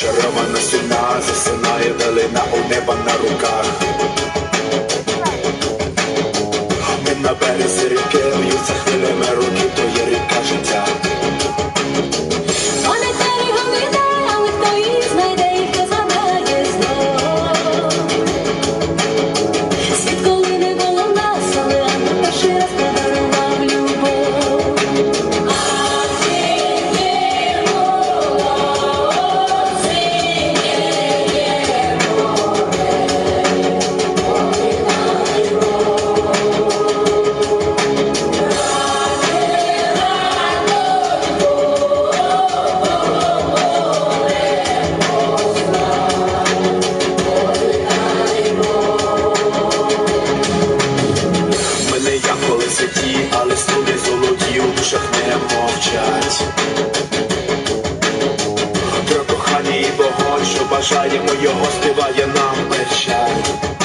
Зачарована сіна засинає далина у неба на руках. той, що бажаємо, його співає нам печаль.